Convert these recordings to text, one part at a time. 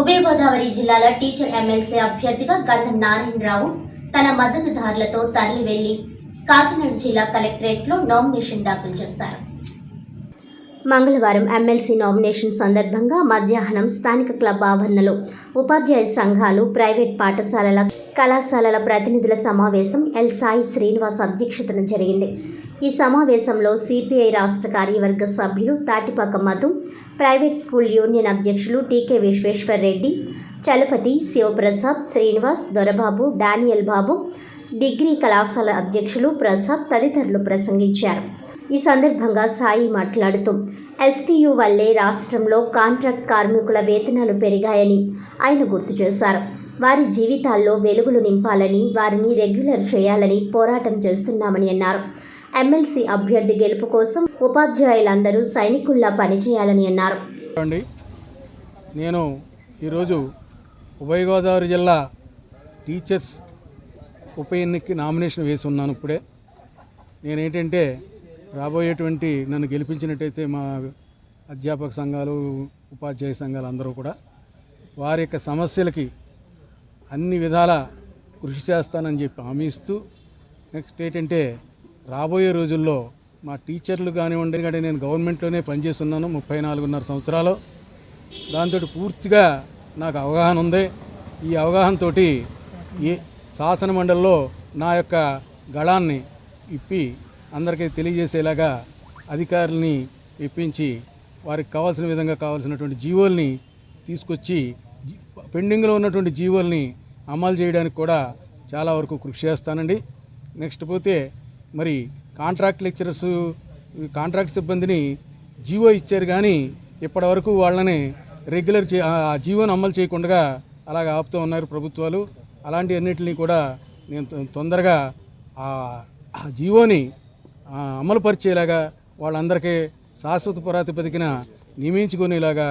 ఉభయ గోదావరి జిల్లాల teacher MLC అభ్యర్థిగా గంధం నారాయణరావు తన మద్దతుదారులతో తరలి వెళ్ళి కాకినాడ జిల్లా కలెక్టరేట్లో నామినేషన్ దాఖలు చేశారు. మంగళవారం ఎమ్మెల్సీ నామినేషన్ సందర్భంగా మధ్యాహ్నం స్థానిక క్లబ్ ఆవరణలో ఉపాధ్యాయ సంఘాలు ప్రైవేట్ పాఠశాలల కళాశాలల ప్రతినిధుల సమావేశం ఎల్ సాయి శ్రీనివాస్ అధ్యక్షతన జరిగింది. ఈ సమావేశంలో సిపిఐ రాష్ట్ర కార్యవర్గ సభ్యులు Tatipaka Madhu private school union అధ్యక్షులు TK Visweswar Reddy Chalapathi Sivaprasad Srinivas Dorababu Daniel Babu degree కళాశాల అధ్యక్షులు ప్రసాద్ తదితరులు ప్రసంగించారు. ఈ సందర్భంగా సాయి మాట్లాడుతూ ఎస్టీయు వల్లే రాష్ట్రంలో కాంట్రాక్ట్ కార్మికుల వేతనాలు పెరిగాయని ఆయన గుర్తు చేశారు. వారి జీవితాల్లో వెలుగులు నింపాలని వారిని రెగ్యులర్ చేయాలని పోరాటం చేస్తున్నామని అన్నారు. ఎమ్మెల్సీ అభ్యర్థి గెలుపు కోసం ఉపాధ్యాయులందరూ సైనికుల్లా పనిచేయాలని అన్నారు. నేను ఈరోజు ఉభయ గోదావరి జిల్లా టీచర్స్ ఉప ఎన్నికకి నామినేషన్ వేసి ఉన్నాను ఇప్పుడే. నేనేంటంటే రాబోయేటువంటి నన్ను గెలిపించినట్టయితే మా అధ్యాపక సంఘాలు ఉపాధ్యాయ సంఘాలు అందరూ కూడా వారి యొక్క సమస్యలకి అన్ని విధాల కృషి చేస్తానని చెప్పి హామీ ఇస్తూ నెక్స్ట్ ఏంటంటే రాబోయే రోజుల్లో మా టీచర్లు కానివ్వండి ఎందుకంటే నేను గవర్నమెంట్లోనే పనిచేస్తున్నాను ముప్పై నాలుగున్నర సంవత్సరాలు. దాంతో పూర్తిగా నాకు అవగాహన ఉంది. ఈ అవగాహనతో ఈ శాసన మండలిలో నా యొక్క గళాన్ని ఇప్పి అందరికీ తెలియజేసేలాగా అధికారుల్ని ఇప్పించి వారికి కావాల్సిన విధంగా కావాల్సినటువంటి జీవోల్ని తీసుకొచ్చి పెండింగ్లో ఉన్నటువంటి జీవోల్ని అమలు చేయడానికి కూడా చాలా వరకు కృషి చేస్తానండి. నెక్స్ట్ పోతే మరి కాంట్రాక్ట్ లెక్చరర్స్ కాంట్రాక్ట్ సిబ్బందిని జీవో ఇచ్చారు కానీ ఇప్పటివరకు వాళ్ళని రెగ్యులర్ చే ఆ జీవోని అమలు చేయకుండా అలాగ ఆపుతూ ఉన్నారు ప్రభుత్వాలు. అలాంటి అన్నింటినీ కూడా నేను తొందరగా ఆ జీవోని అమలు అమలుపరిచేలాగా వాళ్ళందరికీ శాశ్వత ప్రాతిపదికన నియమించుకునేలాగా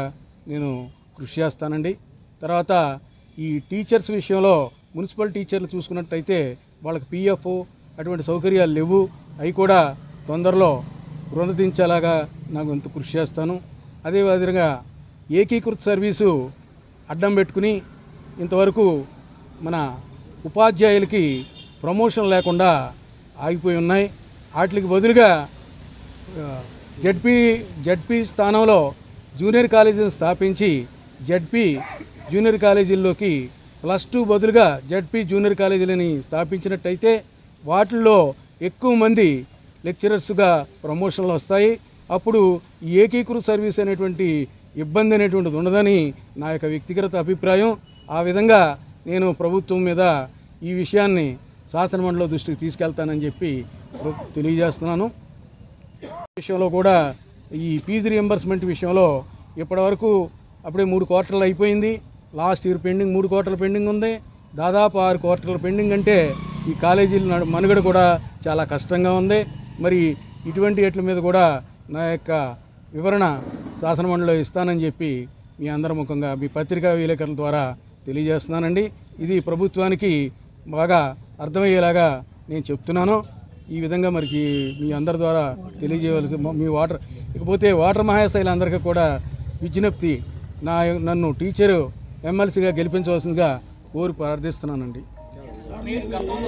నేను కృషి చేస్తానండి. తర్వాత ఈ టీచర్స్ విషయంలో మున్సిపల్ టీచర్లు చూసుకున్నట్టయితే వాళ్ళకి పిఎఫ్ అటువంటి సౌకర్యాలు లేవు. అవి కూడా తొందరలో రుణదించేలాగా నాకు ఎంత కృషి చేస్తాను. అదేవిధంగా ఏకీకృత సర్వీసు అడ్డం పెట్టుకుని ఇంతవరకు మన ఉపాధ్యాయులకి ప్రమోషన్ లేకుండా ఆగిపోయి ఉన్నాయి. వాటికి బదులుగా జడ్పీ జడ్పీ స్థానంలో జూనియర్ కాలేజీని స్థాపించి జడ్పీ జూనియర్ కాలేజీల్లోకి ప్లస్ టూ బదులుగా జడ్పీ జూనియర్ కాలేజీలని స్థాపించినట్టయితే వాటిల్లో ఎక్కువ మంది లెక్చరర్స్గా ప్రమోషన్లు వస్తాయి. అప్పుడు ఈ ఏకీకృత సర్వీస్ అనేటువంటి ఇబ్బంది అనేటువంటిది ఉండదని నా యొక్క వ్యక్తిగత అభిప్రాయం. ఆ విధంగా నేను ప్రభుత్వం మీద ఈ విషయాన్ని శాసనమండలి దృష్టికి తీసుకెళ్తానని చెప్పి తెలియజేస్తున్నాను. విషయంలో కూడా ఈ ఫీజు రియంబర్స్మెంట్ విషయంలో ఇప్పటివరకు అప్పుడే మూడు క్వార్టర్లు అయిపోయింది. లాస్ట్ ఇయర్ పెండింగ్ మూడు క్వార్టర్లు పెండింగ్ ఉంది. దాదాపు ఆరు క్వార్టర్ల పెండింగ్ అంటే ఈ కాలేజీల నడు- మనుగడ కూడా చాలా కష్టంగా ఉంది. మరి ఇటువంటి ఎట్ల మీద కూడా నా యొక్క వివరణ శాసనమండలిలో ఇస్తానని చెప్పి మీ అందరి ముఖంగా మీ పత్రికా విలేకరుల ద్వారా తెలియజేస్తున్నానండి. ఇది ప్రభుత్వానికి బాగా అర్థమయ్యేలాగా నేను చెప్తున్నాను. ఈ విధంగా మరి మీ అందరి ద్వారా తెలియజేయవలసి మీ వాటర్ ఇకపోతే వాటర్ మహాశైలందరికీ కూడా విజ్ఞప్తి నా నన్ను టీచరు ఎమ్మెల్సీగా గెలిపించవలసిందిగా కోరి ప్రార్థిస్తున్నానండి.